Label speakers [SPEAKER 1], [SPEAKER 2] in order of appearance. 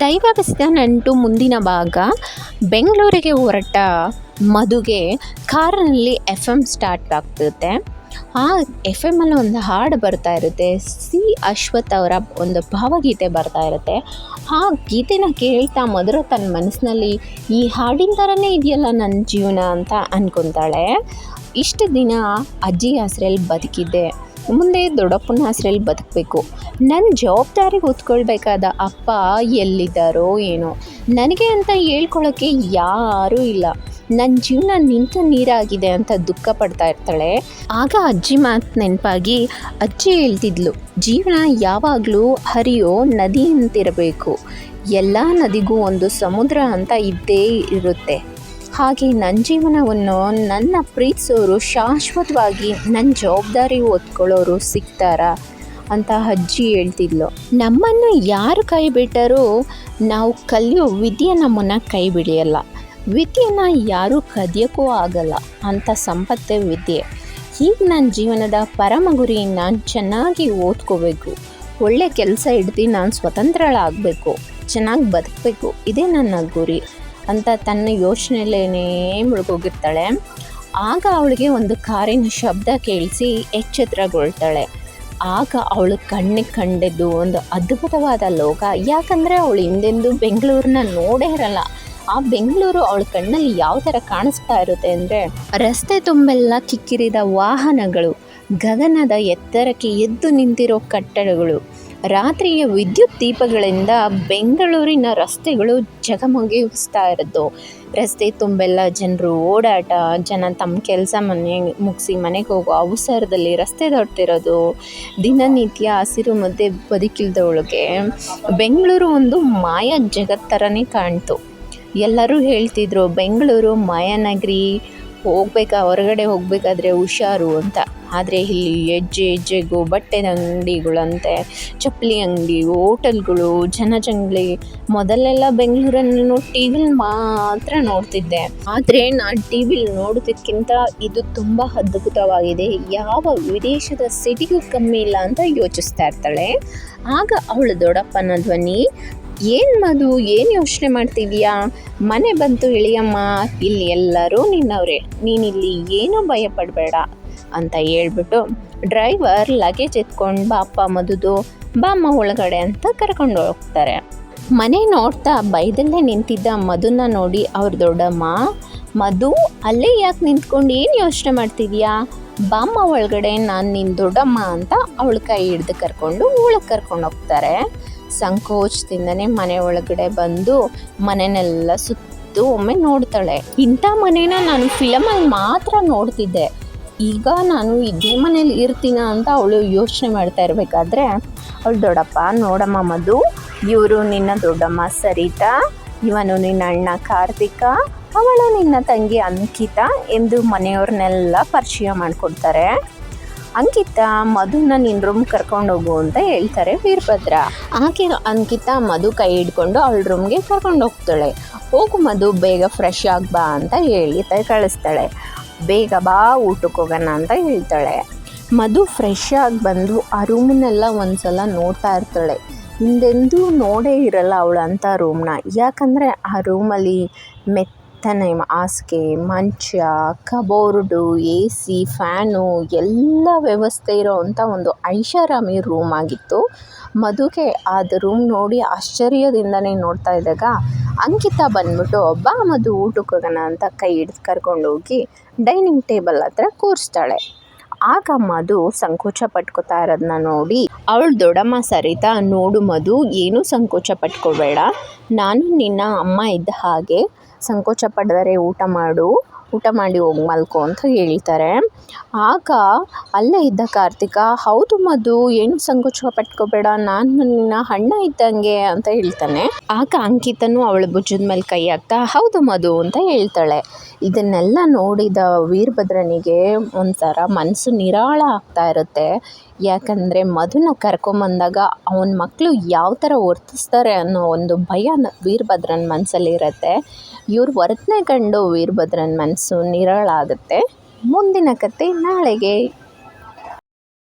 [SPEAKER 1] ದೈವ ಬೆಸೆದ ನಂಟು ಮುಂದಿನ ಭಾಗ, ಬೆಂಗಳೂರಿಗೆ ಹೊರಟ ಮಧುಗೆ ಕಾರಿನಲ್ಲಿ ಎಫ್ ಎಂ ಸ್ಟಾರ್ಟ್ ಆಗ್ತಿರುತ್ತೆ ಆ ಎಫ್ ಎಮ್ಮಲ್ಲಿ ಒಂದು ಹಾಡು ಬರ್ತಾ ಇರುತ್ತೆ. ಸಿ ಅಶ್ವಥ್ ಅವರ ಒಂದು ಭಾವಗೀತೆ ಬರ್ತಾ ಇರುತ್ತೆ. ಆ ಗೀತೆನ ಕೇಳ್ತಾ ಮಧುರ ತನ್ನ ಮನಸ್ಸಿನಲ್ಲಿ, ಈ ಹಾಡಿನ ಥರನೇ ಇದೆಯಲ್ಲ ನನ್ನ ಜೀವನ? ಅಂತ ಅಂದ್ಕೊತಾಳೆ ಇಷ್ಟು ದಿನ ಅಜ್ಜಿ ಆಸರೆಯಲ್ಲಿ ಬದುಕಿದ್ದೆ. ಮುಂದೆ ದೊಡ್ಡಪ್ಪನ ಹೆಸರಲ್ಲಿ ಬದುಕಬೇಕು. ನನ್ನ ಜವಾಬ್ದಾರಿ ಹೊತ್ಕೊಳ್ಬೇಕಾದ ಅಪ್ಪ ಎಲ್ಲಿದ್ದಾರೋ ಏನೋ. ನನಗೆ ಅಂತ ಹೇಳ್ಕೊಳ್ಳೋಕ್ಕೆ ಯಾರೂ ಇಲ್ಲ. ನನ್ನ ಜೀವನ ನಿಂತ ನೀರಾಗಿದೆ ಅಂತ ದುಃಖ ಪಡ್ತಾ ಇರ್ತಾಳೆ. ಆಗ ಅಜ್ಜಿ ಮಾತು ನೆನಪಾಗಿ ಅಜ್ಜಿ ಹೇಳ್ತಿದ್ಲು, ಜೀವನ ಯಾವಾಗಲೂ ಹರಿಯೋ ನದಿ ಅಂತಿರಬೇಕು. ಎಲ್ಲ ನದಿಗೂ ಒಂದು ಸಮುದ್ರ ಅಂತ ಇದ್ದೇ ಇರುತ್ತೆ. ಹಾಗೆ ನನ್ನ ಜೀವನವನ್ನು ನನ್ನ ಪ್ರೀತಿಸೋರು ಶಾಶ್ವತವಾಗಿ ನನ್ನ ಜವಾಬ್ದಾರಿ ಓದ್ಕೊಳ್ಳೋರು ಸಿಗ್ತಾರಾ ಅಂತ ಅಜ್ಜಿ ಹೇಳ್ತಿದ್ಲು. ನಮ್ಮನ್ನು ಯಾರು ಕೈ ಬಿಟ್ಟರೂ ನಾವು ಕಲಿಯೋ ವಿದ್ಯೆ ನಮ್ಮನ್ನು ಕೈ ಬಿಡಿಯಲ್ಲ. ವಿದ್ಯೆನ ಯಾರೂ ಕದಿಯೋಕ್ಕೂ ಆಗಲ್ಲ ಅಂಥ ಸಂಪತ್ತೇ ವಿದ್ಯೆ. ಈಗ ನನ್ನ ಜೀವನದ ಪರಮ ಗುರಿಯನ್ನು ನಾನು ಚೆನ್ನಾಗಿ ಓದ್ಕೋಬೇಕು. ಒಳ್ಳೆ ಕೆಲಸ ಹಿಡ್ದು ನಾನು ಸ್ವತಂತ್ರಳಾಗಬೇಕು. ಚೆನ್ನಾಗಿ ಬದುಕಬೇಕು. ಇದೇ ನನ್ನ ಗುರಿ. ಅಂತ ತನ್ನ ಯೋಚನೆಯಲ್ಲೇ ಮುಳುಗೋಗಿರ್ತಾಳೆ. ಆಗ ಅವಳಿಗೆ ಒಂದು ಕಾರಿನ ಶಬ್ದ ಕೇಳಿಸಿ ಎಚ್ಚೆತ್ತರಗೊಳ್ತಾಳೆ. ಆಗ ಅವಳು ಕಣ್ಣಿಗೆ ಕಂಡಿದ್ದು ಒಂದು ಅದ್ಭುತವಾದ ಲೋಕ. ಯಾಕಂದರೆ ಅವಳು ಹಿಂದೆಂದು ಬೆಂಗಳೂರನ್ನ ನೋಡೇ ಇರಲ್ಲ. ಆ ಬೆಂಗಳೂರು ಅವಳ ಕಣ್ಣಲ್ಲಿ ಯಾವ ಥರ ಕಾಣಿಸ್ತಾ ಇರುತ್ತೆ ಅಂದರೆ ರಸ್ತೆ ತುಂಬೆಲ್ಲ ಕಿಕ್ಕಿರಿದ ವಾಹನಗಳು, ಗಗನದ ಎತ್ತರಕ್ಕೆ ಎದ್ದು ನಿಂತಿರೋ ಕಟ್ಟಡಗಳು ರಾತ್ರಿಯ ವಿದ್ಯುತ್ ದೀಪಗಳಿಂದ ಬೆಂಗಳೂರಿನ ರಸ್ತೆಗಳು ಜಗಮಗಿಸ್ತಾ ಇರೋದು. ರಸ್ತೆ ತುಂಬೆಲ್ಲ ಜನರು ಓಡಾಟ, ಜನ ತಮ್ಮ ಕೆಲಸ ಮನೆ ಮುಗಿಸಿ ಮನೆಗೆ ಹೋಗೋ ಅವಸರದಲ್ಲಿ ರಸ್ತೆ ದೊಡ್ತಿರೋದು ದಿನನಿತ್ಯ ಹಸಿರು ಮುದ್ದೆ ಬದುಕಿಲ್ದವಳಿಗೆ ಬೆಂಗಳೂರು ಒಂದು ಮಾಯ ಜಗತ್ ಥರನೇ ಕಾಣ್ತು. ಎಲ್ಲರೂ ಹೇಳ್ತಿದ್ರು, ಬೆಂಗಳೂರು ಮಾಯಾನಗರಿ ಹೋಗ್ಬೇಕಾ? ಹೊರಗಡೆ ಹೋಗಬೇಕಾದ್ರೆ ಹುಷಾರು ಅಂತ. ಆದರೆ ಇಲ್ಲಿ ಹೆಜ್ಜೆ ಹೆಜ್ಜೆಗೂ ಬಟ್ಟೆದ ಅಂಗಡಿಗಳಂತೆ, ಚಪ್ಪಲಿ ಅಂಗಡಿ, ಹೋಟೆಲ್ಗಳು ಜನಜಂಗ್ಳಿ ಮೊದಲೆಲ್ಲ ಬೆಂಗಳೂರನ್ನು ಟಿ ವಿಲಿ ಮಾತ್ರ ನೋಡ್ತಿದ್ದೆ. ಆದರೆ ನಾನು ಟಿ ವಿಲಿ ನೋಡೋದಕ್ಕಿಂತ ಇದು ತುಂಬ ಅದ್ಭುತವಾಗಿದೆ. ಯಾವ ವಿದೇಶದ ಸಿಟಿಗೂ ಕಮ್ಮಿ ಇಲ್ಲ ಅಂತ ಯೋಚಿಸ್ತಾ ಇರ್ತಾಳೆ. ಆಗ ಅವಳು ದೊಡ್ಡಪ್ಪನ ಧ್ವನಿ ಏನು ಮಧು, ಏನು ಯೋಚನೆ ಮಾಡ್ತಿದೀಯಾ? ಮನೆ ಬಂತು ಇಳಿಯಮ್ಮ, ಇಲ್ಲಿ ಎಲ್ಲರೂ ನಿನ್ನವ್ರೆ. ನೀನಿಲ್ಲಿ ಏನೂ ಭಯ ಪಡಬೇಡ ಅಂತ ಹೇಳ್ಬಿಟ್ಟು ಡ್ರೈವರ್ ಲಗೇಜ್ ಎತ್ಕೊಂಡು ಬಾಪ್ಪ ಮಧುದು ಬಾಮ್ಮ ಒಳಗಡೆ ಅಂತ ಕರ್ಕೊಂಡು ಹೋಗ್ತಾರೆ. ಮನೆ ನೋಡ್ತಾ ಬೈದಲ್ಲೇ ನಿಂತಿದ್ದ ಮಧುನ ನೋಡಿ ಅವ್ರ ದೊಡ್ಡಮ್ಮ, ಮಧು, ಅಲ್ಲೇ ಯಾಕೆ ನಿಂತ್ಕೊಂಡು ಏನು ಯೋಚನೆ ಮಾಡ್ತಿದ್ಯಾ? ಬಾಮ್ಮ ಒಳಗಡೆ ನಾನು ನಿನ್ನ ದೊಡ್ಡಮ್ಮ ಅಂತ ಅವಳ ಕೈ ಹಿಡ್ದು ಕರ್ಕೊಂಡು ಒಳಗೆ ಕರ್ಕೊಂಡು ಹೋಗ್ತಾರೆ. ಸಂಕೋಚದಿಂದನೇ ಮನೆ ಒಳಗಡೆ ಬಂದು ಮನೆನೆಲ್ಲ ಸುತ್ತು ಒಮ್ಮೆ ನೋಡ್ತಾಳೆ. ಇಂಥ ಮನೇನ ನಾನು ಫಿಲಮಲ್ಲಿ ಮಾತ್ರ ನೋಡ್ತಿದ್ದೆ. ಈಗ ನಾನು ಇದೇ ಮನೇಲಿ ಇರ್ತೀನ ಅಂತ ಅವಳು ಯೋಚನೆ ಮಾಡ್ತಾ ಇರಬೇಕಾದ್ರೆ, ಅವಳು ದೊಡ್ಡಪ್ಪ, ನೋಡಮ್ಮ ಮಧು, ಇವರು ನಿನ್ನ ದೊಡ್ಡಮ್ಮ ಸರಿತಾ? ಇವನು ನಿನ್ನ ಅಣ್ಣ ಕಾರ್ತಿಕ, ಅವಳು ನಿನ್ನ ತಂಗಿ ಅಂಕಿತಾ ಎಂದು ಮನೆಯವ್ರನ್ನೆಲ್ಲ ಪರಿಚಯ ಮಾಡಿಕೊಡ್ತಾರೆ. ಅಂಕಿತ, ಮಧುನ ನಿನ್ನ ರೂಮ್ ಕರ್ಕೊಂಡು ಹೋಗು ಅಂತ ಹೇಳ್ತಾರೆ ವೀರಭದ್ರ. ಆಕೆ ಅಂಕಿತ, ಮಧು ಕೈ ಹಿಡ್ಕೊಂಡು ಅವಳ ರೂಮ್ಗೆ ಕರ್ಕೊಂಡು ಹೋಗ್ತಾಳೆ. ಹೋಗು ಮಧು, ಬೇಗ ಫ್ರೆಶ್ ಆಗ್ಬಾ ಅಂತ ಹೇಳಿ ಕಳಿಸ್ತಾಳೆ. ಬೇಗ ಬಾ ಊಟಕ್ಕೆ ಹೋಗೋಣ ಅಂತ ಹೇಳ್ತಾಳೆ. ಮಧು ಫ್ರೆಶ್ ಆಗಿ ಬಂದು ಆ ರೂಮ್ನೆಲ್ಲ ಒಂದ್ಸಲ ನೋಡ್ತಾ ಇರ್ತಾಳೆ. ಹಿಂದೆಂದೂ ನೋಡೇ ಇರಲ್ಲ ಅವಳಂಥ ರೂಮ್ನ ಯಾಕಂದರೆ ಆ ರೂಮಲ್ಲಿ ಮೆತ್ತನೆ ಹಾಸಿಗೆ ಮಂಚ ಕಬೋರ್ಡು ಎ ಸಿ ಫ್ಯಾನು ಎಲ್ಲ ವ್ಯವಸ್ಥೆ ಇರೋವಂಥ ಒಂದು ಐಷಾರಾಮಿ ರೂಮ್ ಆಗಿತ್ತು. ಮಧುಗೆ ಅದು ರೂಮ್ ನೋಡಿ ಆಶ್ಚರ್ಯದಿಂದನೇ ನೋಡ್ತಾ ಇದ್ದಾಗ, ಅಂಕಿತ ಬಂದ್ಬಿಟ್ಟು ಬಾ ಮಧು, ಊಟಕ್ಕೆ ಹೋಗೋಣ ಅಂತ ಕೈ ಹಿಡ್ದು ಕರ್ಕೊಂಡೋಗಿ ಡೈನಿಂಗ್ ಟೇಬಲ್ ಹತ್ರ ಕೂರಿಸ್ತಾಳೆ. ಆಗ ಮಧು ಸಂಕೋಚ ಪಟ್ಕೋತಾ ಇರೋದನ್ನ ನೋಡಿ, ಅವಳು ದೊಡ್ಡಮ್ಮ ಸರಿತಾ? ನೋಡು ಮಧು, ಏನೂ ಸಂಕೋಚ ಪಟ್ಕೋಬೇಡ. ನಾನು ನಿನ್ನ ಅಮ್ಮ ಇದ್ದ ಹಾಗೆ ಸಂಕೋಚ ಪಡದರೆ ಊಟ ಮಾಡು, ಊಟ ಮಾಡಿ ಹೋಗಿ ಮಲ್ಕೋ ಅಂತ ಹೇಳ್ತಾರೆ. ಆಗ ಅಲ್ಲೇ ಇದ್ದ ಕಾರ್ತಿಕ, ಹೌದು ಮಧು, ಏನು ಸಂಕೋಚ ಪಟ್ಕೋಬೇಡ, ನಾನು ನಿನ್ನ ಅಣ್ಣ ಇದ್ದಂಗೆ ಅಂತ ಹೇಳ್ತಾನೆ. ಆಗ ಅಂಕಿತನು ಅವಳ ಭುಜದ ಮೇಲೆ ಕೈ ಹಾಕ್ತಾ, ಹೌದು ಮಧು ಅಂತ ಹೇಳ್ತಾಳೆ. ಇದನ್ನೆಲ್ಲ ನೋಡಿದ ವೀರಭದ್ರನಿಗೆ ಒಂಥರ ಮನಸ್ಸು ನಿರಾಳ ಆಗ್ತಾ ಇರುತ್ತೆ. ಯಾಕಂದರೆ ಮಧುನ ಕರ್ಕೊಂಬಂದಾಗ ಅವನ ಮಕ್ಕಳು ಯಾವ ಥರ ವರ್ತಿಸ್ತಾರೆ ಅನ್ನೋ ಒಂದು ಭಯ ವೀರಭದ್ರನ ಮನಸ್ಸಲ್ಲಿರುತ್ತೆ ಇವ್ರ ವರ್ತನೆ ಕಂಡು ವೀರಭದ್ರನ ಮನಸ್ಸು ನಿರಾಳ ಆಗುತ್ತೆ ಮುಂದಿನ ಕತೆ ನಾಳೆಗೆ.